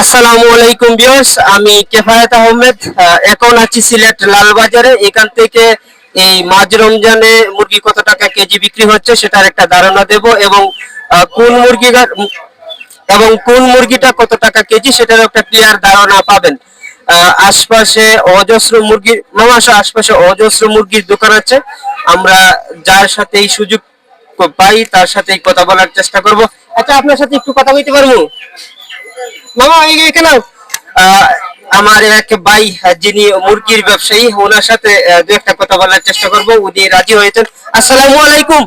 আসসালামু আলাইকুম ভিউয়ার্স, আমি কেফায়েত আহমেদ এখন আছি সিলেট লালবাজারে। এখান থেকে এই মাঝ রমজানে মুরগি কত টাকা কেজি বিক্রি হচ্ছে সেটার একটা ধারণা দেব এবং কোন মুরগি এবং কোন মুরগিটা কত টাকা কেজি সেটার একটা ক্লিয়ার ধারণা পাবেন। আশপাশে অজস্র মুরগি, মামাশ আশপাশে অজস্র মুরগির দোকান আছে। আমরা যার সাথে এই সুযোগ পাই তার সাথে কথা বলার চেষ্টা করব। আচ্ছা আপনার সাথে একটু কথা বলতে পারব? মামা এখানে আহ, আমার এক ভাই যিনি মুরগির ব্যবসায়ী ওনার সাথে দু একটা কথা বলার চেষ্টা করব। উনি রাজি হয়েছেন। আসসালামু আলাইকুম।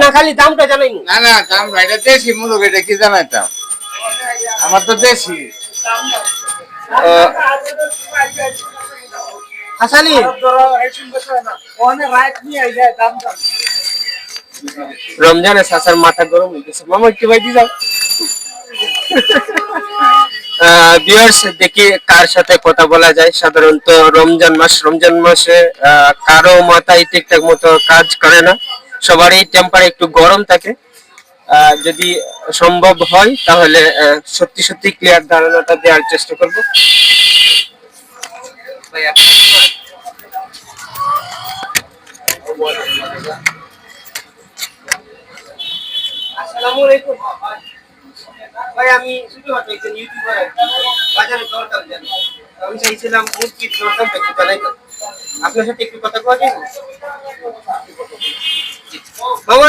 না খালি দামটা জানাই না। না দাম এটা দেশি মুরগ এটা কি জানাইতাম আমার তো দেশি। হাসানি। রমজানে সাসার মাথা গরম গেছে মামা, একটু ভাই দিয়ে যাও দেখি কার সাথে কথা বলা যায়। সাধারণত রমজান মাস, রমজান মাসে কারও মাথায় ঠিকঠাক মতো কাজ করে না। সবারই টেম্পার একটু গরম থাকে। যদি সম্ভব হয়, তাহলে সত্যি সত্যি ক্লিয়ার ধারণাটা দেওয়ার চেষ্টা করব। ভাই আমি শুধু একজন ইউটিউবার বাজারে দরদাম জানি। আমি চাইছিলাম মুরগির একটু জানাই। আপনার সাথে একটু কথা মামা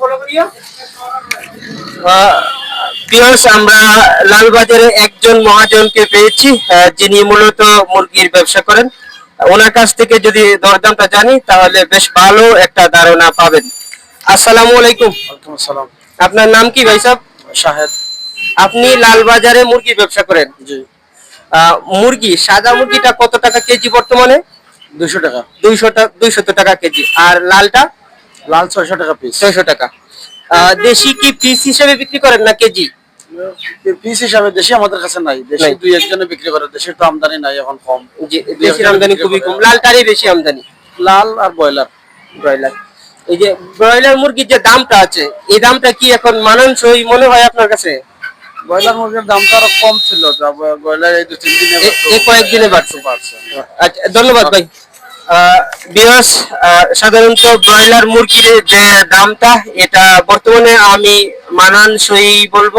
ফলো করিও? আমরা লালবাজারে একজন মহাজনকে পেয়েছি যিনি মূলত মুরগির ব্যবসা করেন। ওনার কাছ থেকে যদি দরদামটা জানি তাহলে বেশ ভালো একটা ধারণা পাবেন। আসসালামু আলাইকুম। আসসালাম। আপনার নাম কি ভাই সাহেব? শাহেদ। আপনি লালবাজারে মুরগি ব্যবসা করেন? জি। মুরগি সাদা মুরগিটা কত টাকা কেজি বর্তমানে? দুশো টাকা। দুইশো টাকা দুইশত টাকা কেজি। আর লালটা? লাল ছয়শো টাকা পিস ছয়শো টাকা। দেশি কি পিস হিসেবে বিক্রি করেন না কেজি? পিস হিসাবে দেশি আমাদের কাছে নাই। দেশি দুই একজনে বিক্রি করে। দেশের তো আমদানি নাই এখন কম। দেশির আমদানি খুবই কম। লালটারই বেশি আমদানি। লাল আর ব্রয়লার। ব্রয়লার। এই যে ব্রয়লার মুরগির যে দামটা আছে এই দামটা কি এখন মানানসই মনে হয় আপনার কাছে? ব্রয়লার মুরগির দাম তো আরও কম ছিল ব্রয়লার এই দু তিন দিনে এ- এই কয়েকদিনে বাড়ছে। বাড়ছে। আচ্ছা ধন্যবাদ ভাই। বিয়াস সাধারণত ব্রয়লার মুরগির যে দামটা এটা বর্তমানে আমি মানানসই বলব।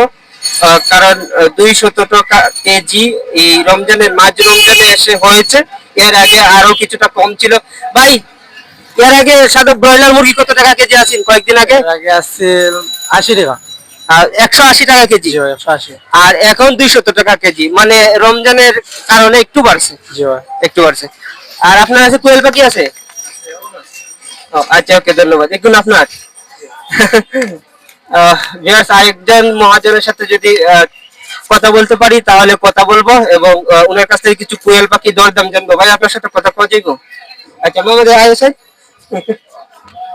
কারণ দুইশত টাকা কেজি এই রমজানের মাঝ রমজানে এসে হয়েছে। এর আগে আরও কিছুটা কম ছিল। ভাই এর আগে সাদা ব্রয়লার মুরগি কত টাকা কেজি আছেন কয়েকদিন আগে? আগে আসছে আশি টাকা। একশো আশি টাকা কেজি? একশো আশি। আর এখন দুইশত টাকা কেজি। মানে রমজানের কারণে একটু বাড়ছে। একটু বাড়ছে। আর আপনার কাছে কোয়েল পাখি আছে? ও, আচ্ছা ওকে ধন্যবাদ। এখন আপনার ভিউয়ার্স আরেকজন মহাজনের সাথে যদি কথা বলতে পারি তাহলে কথা বলব এবং ওনার কাছ থেকে কিছু কোয়েল পাখি দরদাম জানব। ভাই আপনার সাথে কথা কওয়া যাইবো আচ্ছা মোহাম্মদ আয়েশাই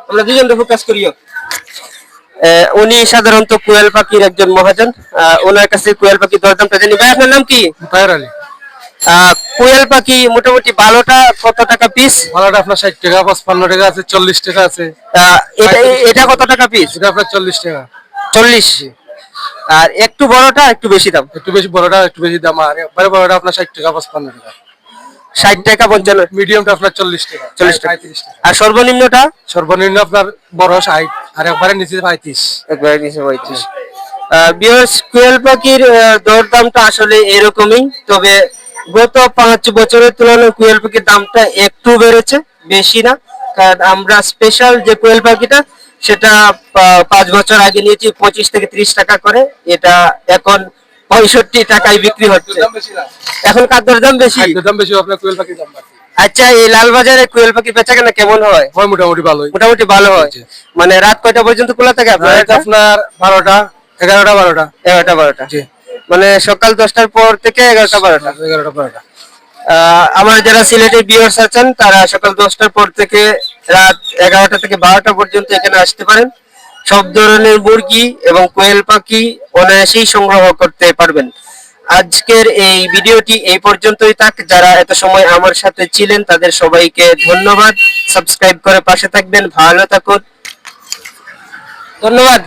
আমরা দুজন ফোকাস করিও। উনি সাধারণত কোয়েল পাখির একজন মহাজন। ওনার কাছে কোয়েল পাখি দরদামটা জানি। ভাই আপনার নাম কি? তাইর আলী। কোয়েল পাখি মোটামুটি ভালোটা কত টাকা পিস ভালোটা আপনার ষাট টাকা পঁচপান্ন টাকা আছে চল্লিশ টাকা আছে। এটা এটা কত টাকা পিস এটা আপনার চল্লিশ টাকা। চল্লিশ। আর একটু বড়টা একটু বেশি দাম? একটু বেশি বড়টা একটু বেশি দাম। আর একবারে বড়টা আপনার ষাট টাকা পঁচপান্ন টাকা। ষাট টাকা পঞ্চান্ন মিডিয়ামটা আপনার চল্লিশ টাকা চল্লিশ টাকা। আর সর্বনিম্নটা? সর্বনিম্ন আপনার বড় ষাট আর একবারে নিচে পঁয়ত্রিশ। একবারে নিচে পঁয়ত্রিশ। বিয়স কোয়েল পাখির দরদামটা আসলে এরকমই তবে গত পাঁচ বছরের তুলনায় কোয়েল পাখির দামটা একটু বেড়েছে বেশি না। কারণ আমরা স্পেশাল যে কোয়েল পাখিটা সেটা পাঁচ বছর আগে নিয়েছি পঁচিশ থেকে ত্রিশ টাকা করে। এটা এখন পঁয়ষট্টি টাকায় বিক্রি হচ্ছে। এখন কার দাম বেশি? দাম বেশি আপনার কোয়েল পাখির দাম আচ্ছা এই লালবাজারে কোয়েল পাখি বেচা কেনা কেমন হয়? হয় মোটামুটি ভালোই। মোটামুটি ভালো হয়। মানে রাত কয়টা পর্যন্ত খোলা থাকে আপনার আপনার বারোটা এগারোটা বারোটা। এগারোটা বারোটা। মানে সকাল দশটার পর থেকে এগারোটা বারোটা। এগারোটা বারোটা। আহ, আমার যারা সিলেটে বিয়ার্স আছেন তারা সকাল দশটার পর থেকে রাত এগারোটা থেকে বারোটা পর্যন্ত এখানে আসতে পারেন। সব ধরনের মুরগি এবং কোয়েল পাখি অনায়াসেই সংগ্রহ করতে পারবেন। আজকের এই ভিডিওটি এই পর্যন্তই থাক। যারা এত সময় আমার সাথে ছিলেন, তাদের সবাইকে ধন্যবাদ। সাবস্ক্রাইব করে পাশে থাকবেন। ভালো থাকুন। ধন্যবাদ।